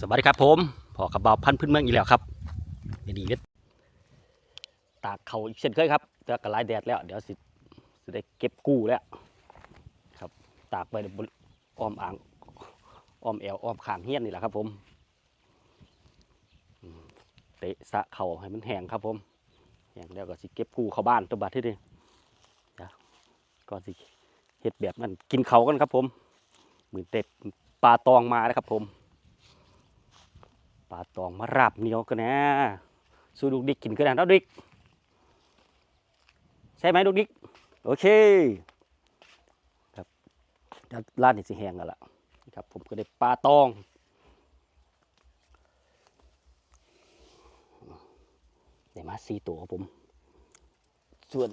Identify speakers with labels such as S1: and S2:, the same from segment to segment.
S1: สวัสดีครับผมพอกับเบาพันพื้นเมืองอีกแล้วครับเดี๋ยวดีเด็ดตากเขาอีกเช่นเคยครับแต่ก็หลายแดดแล้วเดี๋ยวสิสิได้เก็บกู้แล้วครับ ตากไปบนอ้อมอ่างอ้อมแอวอ้อมขางเฮี้ยนนี่แหละครับ ผมเตะสะเข่าให้มันแห้งครับ ผมแห้งแล้วก็สิเก็บกู้เข้าบ้านตัวบัดที่นี่ก็สิเฮ็ดแบบนั้นกินเขากันครับ ผมเหมือนเต็ปลาตองมานะครับ ผม ปลาตองมาราบเหนียวกันนะสู้ลูกดิกกินกันนะดิกใช่ไหมลูกดิกโอเคครับแล้วร้านนี้สิแห้งกันละครับ ผมก็ได้ปลาตองได้มาสี่ตัวครับผม ส่วน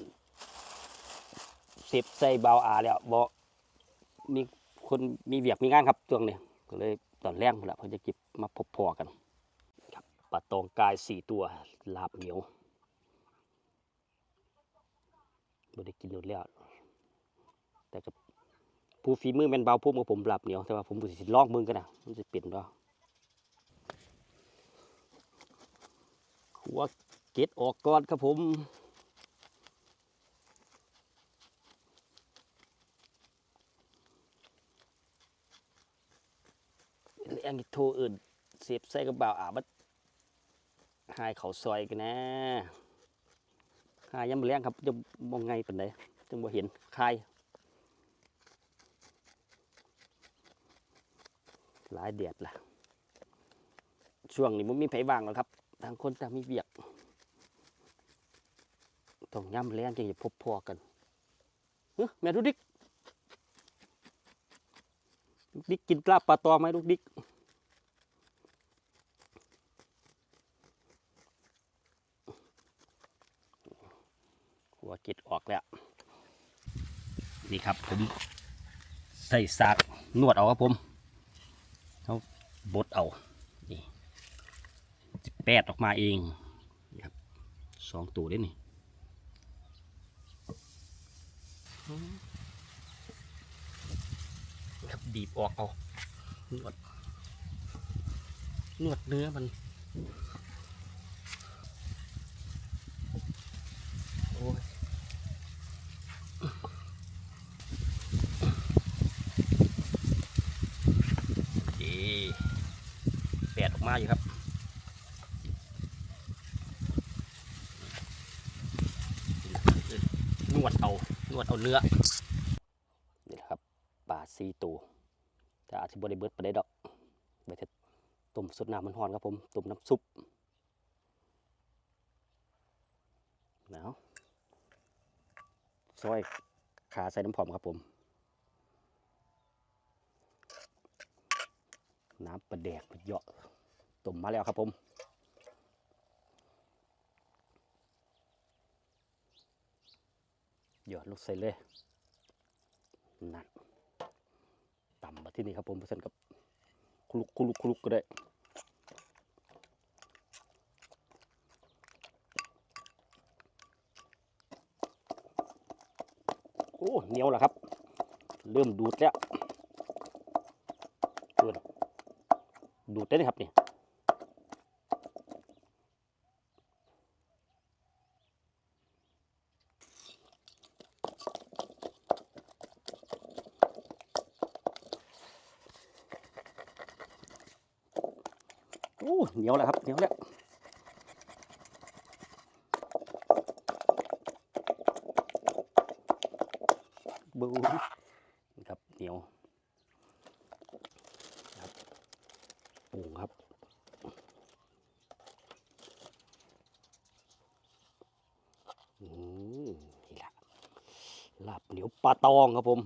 S1: เสียบใส่เบาอาแล้วบอมีคนมีเวียกมีงานครับช่วงนี้ก็เลยตอนแรกพุ่นละเพื่อจะเก็บมาพบพอกัน ปลาตองกายสี่ตัวลาบเหนียวบ่ได้กินหมดแล้ว แต่กับผู้ฝีมือแมนเบาพุ่มกับผมลาบเหนียว แต่ว่าผมบ่สิลองมึงกันนะมันจะเปลี่ยนบ่หัวเกตออกก่อนครับผมเลี้ยงอีกโทอื่นเสียบใส่กระเป๋าอาบัด หายเขาซอยกันนะหายยำเลี้ยงครับจะมองไงเป็นไดจังบ่เห็นคายหลายเดียดล่ะ ช่วงนี้มันมีไผว่างแล้วครับต่างคนต่างมีเวียกต้องย่ำเลี้ยงจึงจะพบพอกันเฮ้ยแม่ลูกดิกลูกดิกกินปลาปลาตอไหมลูกดิก หัวกิดออกแล้ว นี่ครับผมใส่สากนวดเอาครับผมเขาบดเอานี่แปดออกมาเองนะครับสองตัวได้นี่ครับบีบออกเอานวดนวดเนื้อมัน โอ้ยเอ๊แดดออกมาอยู่ครับ น วดเอานวดเอาเนื้อนี่ครับปลาซีตูแต่อาจจะบริเบิดไปได้ดอกไปเถอะต้มสุดน้ำมันหอนครับผมต้มน้ำซุปหนาวซอยขาใส่น้ำผอมครับผม น้ำปลาแดกเยอะต้มมาแล้วครับผม หยอดลูกใส่เลยนั่นต่ำมาที่นี่ครับผมเพื่อนกับคลุกคลุกคลุกก็ได้โอ้เหนียวแล้วครับ เริ่มดูดแล้วดูดได้เลยครับนี่ โอ้เหนียวแล้วครับเหนียวแล้วบูครับเหนียวครับปรุงครับอืมนี่แหละลาบเหนียวปลาตองครับผม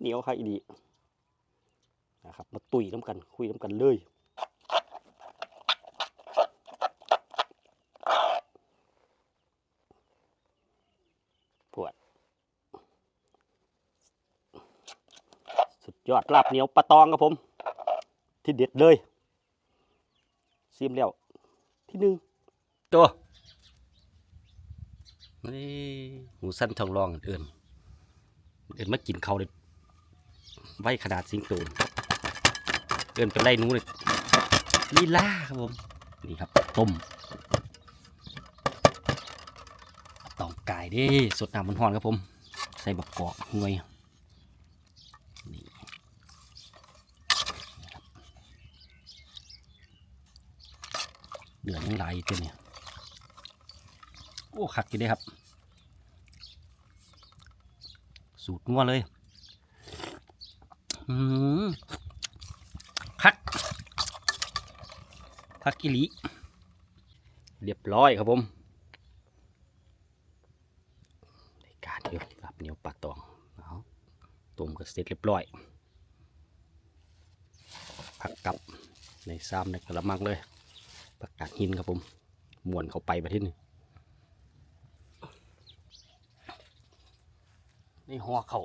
S1: เหนียวครับอีดี ตุยน้ำกัน คุยน้ำกันเลยปวด สุดยอดลาบเหนียวปลาตองครับผม ที่เด็ดเลยซีมแล้ว ที่หนึ่งตัวนี่หูสั้นทองรองเอื่นเอื่นมากินเขาเลยไว้ขนาดสิงโต เกินเป็นไรหนูเลยลีล่าครับผม นี่ครับต้มตองกายเด้สดน้ำมันหอนครับผม ใส่บักกอกหน่วยนี่นะครับเดือดยังไหลายอยู่ตัวเนี่ยโอ้คักกินได้ครับ สูตรนัวเลย อืมคัก คักกิลิเรียบร้อยครับผมในการเดียวรับเหนียวปลาตองเอาต้มก็เสร็จเรียบร้อยผักกับในซ้ำในกระมังเลยผักกาดหินครับผมม้วนเข้าไปประเทศนี้นี่ห่อเขาว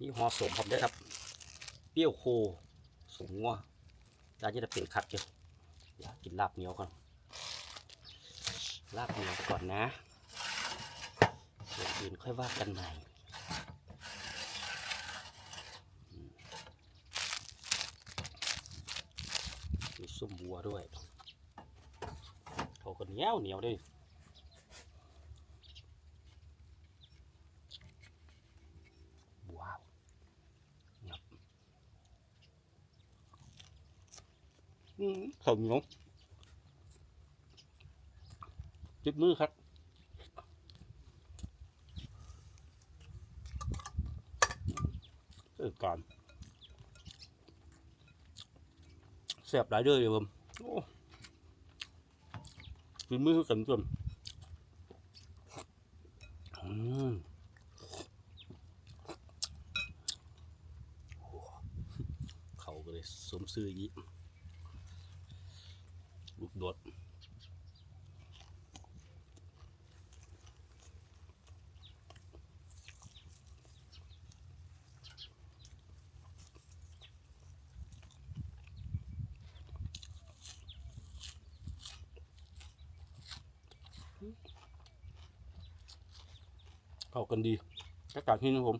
S1: นี่ห่อสมครับเด้อครับ เปรี้ยวโคสมงัว อาจจะเป็นคักเกี่ยวเดี๋ยวกินลาบเหนียวก่อน ลาบเหนียวก่อนนะเดี๋ยวอื่นค่อยว่ากันใหม่ซุ่มีส้มบัวด้วยเขาก็เหนียวเหนียวด้วยว้าวงับ อืมนียวจิบมือครับเออก่อนแซ่บหลายเด้อเดี๋ยผมโอ้กินมือกันจนอืมเขาก็เลยสมซื้ออีก ลูกโดดเข้ากันดีอากาศที่นี่ผม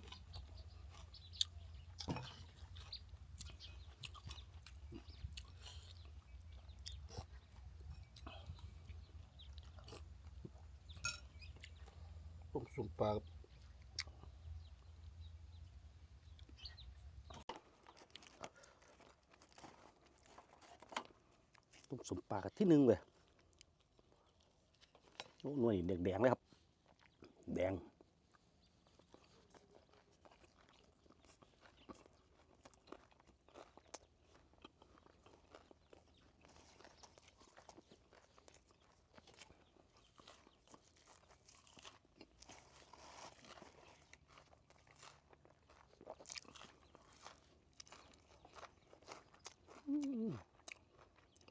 S1: ต้มสุ่มปลาครับ ต้มสมปลากับที่หนึ่งเลยหน่วยแดงๆเลยครับ แดง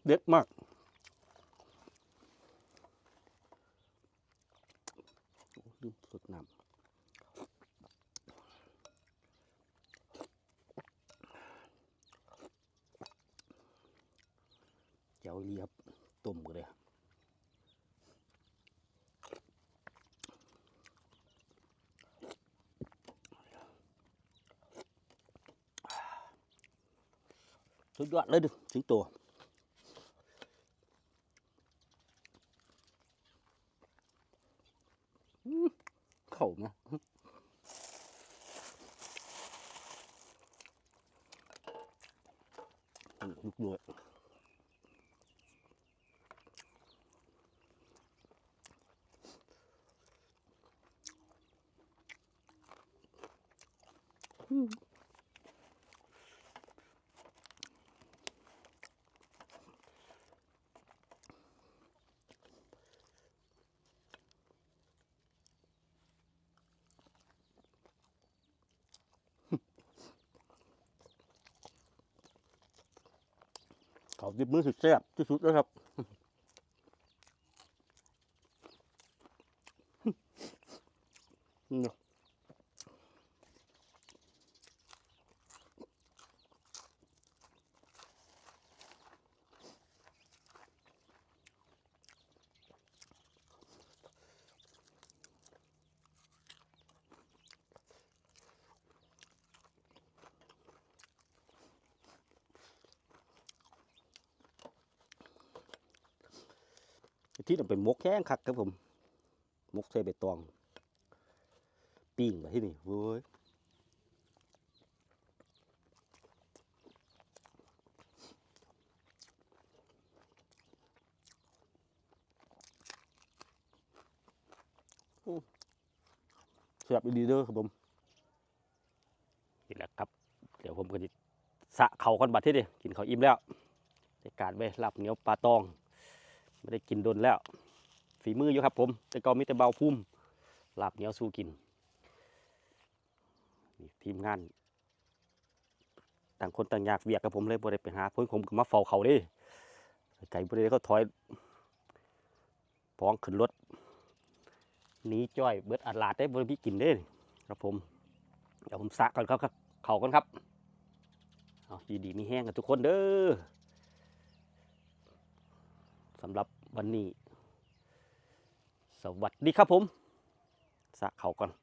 S1: เด็ดมากโอ้ลืมสดน้ำเจ้าอีหลีครับต้มกันเลยสุดยอดเลยดิสิงโตเข่านะลูกด้วย เขาดิบมือสุดแซ่บที่สุดแล้วครับ ที่นั่นเป็นมกแห้งคักครับผมมกใส่ใบตอง ปิ้งมาที่นี่เว้ยโอ้เสียบดีเด้อครับผมนี่แหละครับ เดี๋ยวผมก็จะสะเข่ากันบัดที่ดิกินเขาอิ่มแล้วในการไปลาบเหนียวปลาตอง ไม่ได้กินโดนแล้ว ฝีมืออยู่ครับผม แต่ก็มีแต่เบาพุ่มหลาบเหนียวสู้กินนี่ทีมงาน ต่างคนต่างอยากเวียกกับผมเลยบ่ได้ไปหาเพิ่อนผมก็มาเฝ้าเขาดิไก่บ่ได้เขาถอยพ้องขึ้นรถหนีจ้อยเบิดอัดลาดได้บ่ได้พี่กินเด้ครับผมเดี๋ยวผมสะก่อนครับครับเขาก่อนครับเอาดีดีมีแห้งกันทุกคนเด้อ สำหรับวันนี้ สวัสดีครับผม สะเขาก่อน